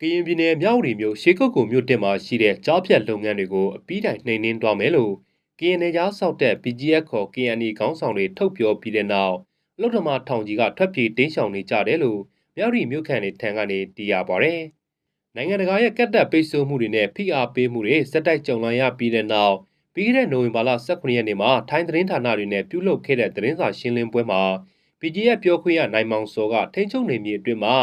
ကရင်ပြည်နယ်မြောက်ရီမြို့ရှေးကုတ်ကူမြို့တင်မှာရှိတဲ့ကြားဖြတ်လုပ်ငန်းတွေကိုအပြီးတိုင်နှိမ်နင်းသွားမယ်လို့ကရင်နယ်ကြားစောက်တဲ့ BGF ခေါ် KNE ခေါင်းဆောင်တွေထုတ်ပြောပြီးတဲ့နောက်အလုဒ္ဓမထောင်ကြီးကထွက်ပြေးတင်းရှောင်နေကြတယ်လို့မြောက်ရီမြို့ခံတွေထံကနေသိရပါဗျ။နိုင်ငံတကာရဲ့ကတ်တက်ပိတ်ဆို့မှုတွေနဲ့ဖိအားပေးမှုတွေစက်တိုက်ကြုံလာရပြီးတဲ့နောက်ပြီးခဲ့တဲ့နိုဝင်ဘာလ18ရက်နေ့မှာထိုင်းသတင်းဌာနတွေနဲ့ပြုလုပ်ခဲ့တဲ့သတင်းစာရှင်းလင်းပွဲမှာ BGF ပြောခွင့်ရနိုင်မောင်စောကထိန်းချုပ်နေမြေအတွင်းမှာ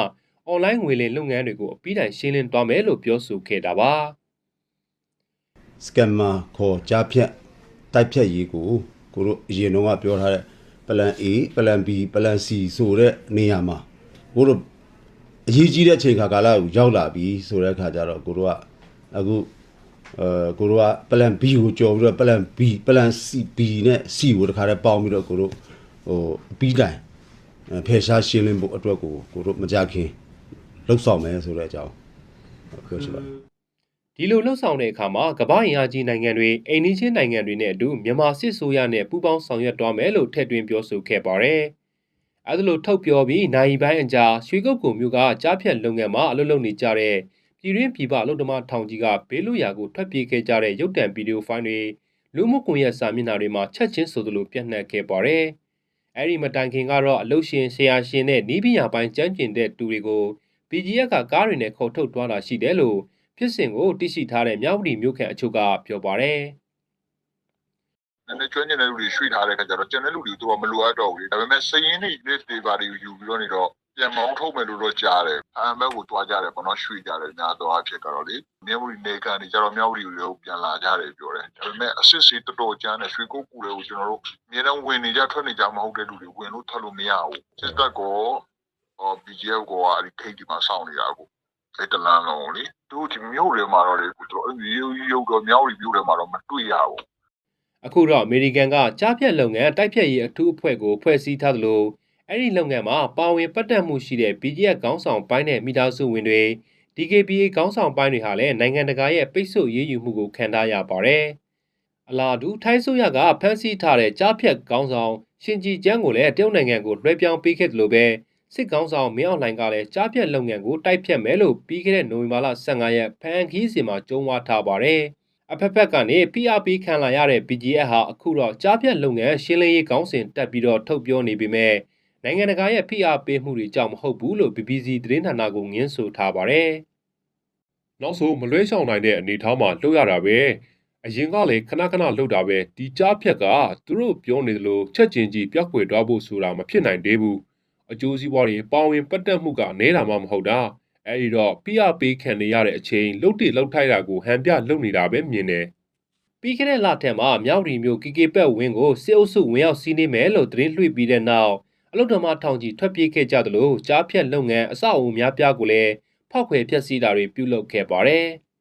အွန်လိုင်းငွေလင်လုပ်ငန်းတွေကိုအပြီးတိုင်ရှင်းလင်းသွားမယ်လို့ပြောဆိုခဲ့တာပါစကမ်မာခေါ်ကြားဖြတ်တိုက်ဖြတ်ရေးကိုကိုတို့အရင်တော့ကပြောထားတဲ့ plan A plan B plan C ဆိုတဲ့နေရာမှာကိုတို့အရေးကြီးတဲ့ချိန်ခါကာလကိုရောက်လာပြီဆိုတဲ့အခါကျတော့ကိုတို့ကအခုအဲကိုတို့က plan B ကိုကြော်ပြီးတော့ plan B plan C B နဲ့ C ကိုတခါတည်းပေါင်းပြီးတော့ကိုတို့ဟိုအပြီးတိုင်အဲဖယ်ရှားရှင်းလင်းဖို့အတွက်ကိုကိုတို့မကြခင် လှုပ်ဆောင်မယ်ဆိုတဲ့အကြောင်းပြောချင်ပါတယ်ဒီလိုလှုပ်ဆောင်တဲ့အခါမှာကမ္ဘာ့အင်အားကြီးနိုင်ငံတွေအိမ်နီးချင်းနိုင်ငံတွေနဲ့အတူမြန်မာစစ်ဆိုးရနဲ့ပူးပေါင်းဆောင်ရွက်သွားမယ်လို့ထည့်သွင်းပြောဆိုခဲ့ပါတယ်။အဲဒါလိုထုတ်ပြောပြီးနိုင်ပိုင်းအကြာရွှေကုတ်ကူမြို့ကကြားဖြတ်လုပ်ငန်းမှာအလုပ်လုပ်နေကြတဲ့ပြည်ရင်းပြည်ပအလုပ်သမားထောင်ကြီးကဘေးလွတ်ရာကိုထွက်ပြေးခဲ့ကြတဲ့ရုပ်တံဗီဒီယိုဖိုင်တွေလူမှုကွန်ရက်စာမျက်နှာတွေမှာချက်ချင်းဆိုသလိုပြန့်နှံ့ခဲ့ပါတယ်။အဲဒီမတိုင်ခင်ကတော့အလုရှင်ဆရာရှင်နဲ့နီးပညာပိုင်းကျမ်းကျင်တဲ့သူတွေကို BGF ကကားတွေနဲ့ခေါ်ထုတ်သွားတာရှိတယ်လို့ဖြစ်စဉ်ကိုသိရှိထားတဲ့မြောက်ပြည်မြို့ခံအချို့ကပြောပါတယ်နည်းနည်းကျွမ်းကျင်တဲ့လူတွေရွှေ့ထားတဲ့ခါကျတော့ကျန်တဲ့လူတွေတော့မလိုအပ်တော့ဘူးလေဒါပေမဲ့စရင်တွေ list တွေပါတွေယူပြီးတော့နေတော့ပြန်မောင်းထုတ်မယ်လို့တော့ကြားတယ်အမ်ဘက်ကိုတွားကြတယ်ပေါ့နော်ရွှေ့ကြတယ်ညာတော့အဖြစ်ကတော့လေမြေဝရီနေကန်တွေကျတော့မြောက်ဝရီတွေကိုပြန်လာကြတယ်ပြောတယ်ဒါပေမဲ့အစစ်စီတော်တော်ကျန်းတဲ့ရွှေကုတ်ကူတွေကိုကျွန်တော်တို့အများအားဝင်နေကြထွက်နေကြမဟုတ်တဲ့လူတွေဝင်လို့ထွက်လို့မရဘူးစစ်တပ်ကော ဟော BGF ကောအဲ့ဒီခိတ်ဒီမှာစောင့်နေတာကိုအဲ့တလန်းလုံးလေသူဒီမြို့တွေမှာတော့လေသူတို့အဲ့ဒီရုပ်တော့မြောက်ဝရီမြို့တွေမှာတော့မတွေ့ရဘူး။အခုတော့အမေရိကန်ကကြားဖြတ်လုပ်ငန်းတိုက်ဖြတ်ရေးအထူးအဖွဲ့ကိုဖွဲ့စည်းထားသလိုအဲ့ဒီလုပ်ငန်းမှာပါဝင်ပတ်သက်မှုရှိတဲ့ BGF ခေါင်းဆောင်ပိုင်းနဲ့မိသားစုဝင်တွေ DKBA ခေါင်းဆောင်ပိုင်းတွေဟာလည်းနိုင်ငံတကာရဲ့ပိတ်ဆို့ရေးယူမှုကိုခံထားရပါတယ်။အလားတူထိုင်းဆိုရကဖမ်းဆီးထားတဲ့ကြားဖြတ်ခေါင်းဆောင်ရှင်ကြည်ကျန်းကိုလည်းတရုတ်နိုင်ငံကိုလွှဲပြောင်းပေးခဲ့တယ်လို့ပဲ စစ်ကောင်ဆောင်မင်းအောင်လှိုင်ကလည်းကြားဖြတ်လုပ်ငန်းကိုတိုက်ဖြတ်မယ်လို့ပြီးခဲ့တဲ့နိုဝင်ဘာလ15ရက်ဖန်ခီးစီမှာကြုံဝါထားပါတယ်။အဖက်ဖက်ကနေ PRP ခံလာရတဲ့ BGF ဟာအခုတော့ကြားဖြတ်လုပ်ငန်းရှင်းလင်းရေးကောင်းစဉ်တက်ပြီးတော့ထုတ်ပြောနေပေမဲ့နိုင်ငံတကာရဲ့ PRP မှုတွေကြောင့်မဟုတ်ဘူးလို့ BBC သတင်းဌာနကငင်းဆိုထားပါတယ်။နောက်ဆိုမလွဲရှောင်နိုင်တဲ့အနေအထားမှာလှုပ်ရတာပဲအရင်ကလည်းခဏခဏလှုပ်တာပဲဒီကြားဖြတ်ကသူတို့ပြောနေသလိုချက်ချင်းကြီးပြောက်ွယ်သွားဖို့ဆိုတာမဖြစ်နိုင်သေးဘူး အကျိုးစီးပွားတွေပါဝင်ပတ်သက်မှုကနဲတာမှမဟုတ်တာအဲဒီတော့ပြရပေးခံနေရတဲ့အချိန်လှုပ်တိလှုပ်ထိုက်တာကိုဟန်ပြလှုပ်နေတာပဲမြင်တယ်ပြီးခဲ့တဲ့လထဲမှာမြောက်ရီမျိုးကီကေပက်ဝင်းကိုစစ်အုပ်စုဝင်ရောက်စီးနေမယ်လို့သတင်းလွှင့်ပြီးတဲ့နောက်အလုဒ္ဓမထောင်ကြီးထွက်ပြေးခဲ့ကြသလိုကြားဖြတ်လုပ်ငန်းအဆောက်အဦများပြားကိုလည်းဖောက်ခွဲဖျက်ဆီးတာတွေပြုလုပ်ခဲ့ပါတယ်။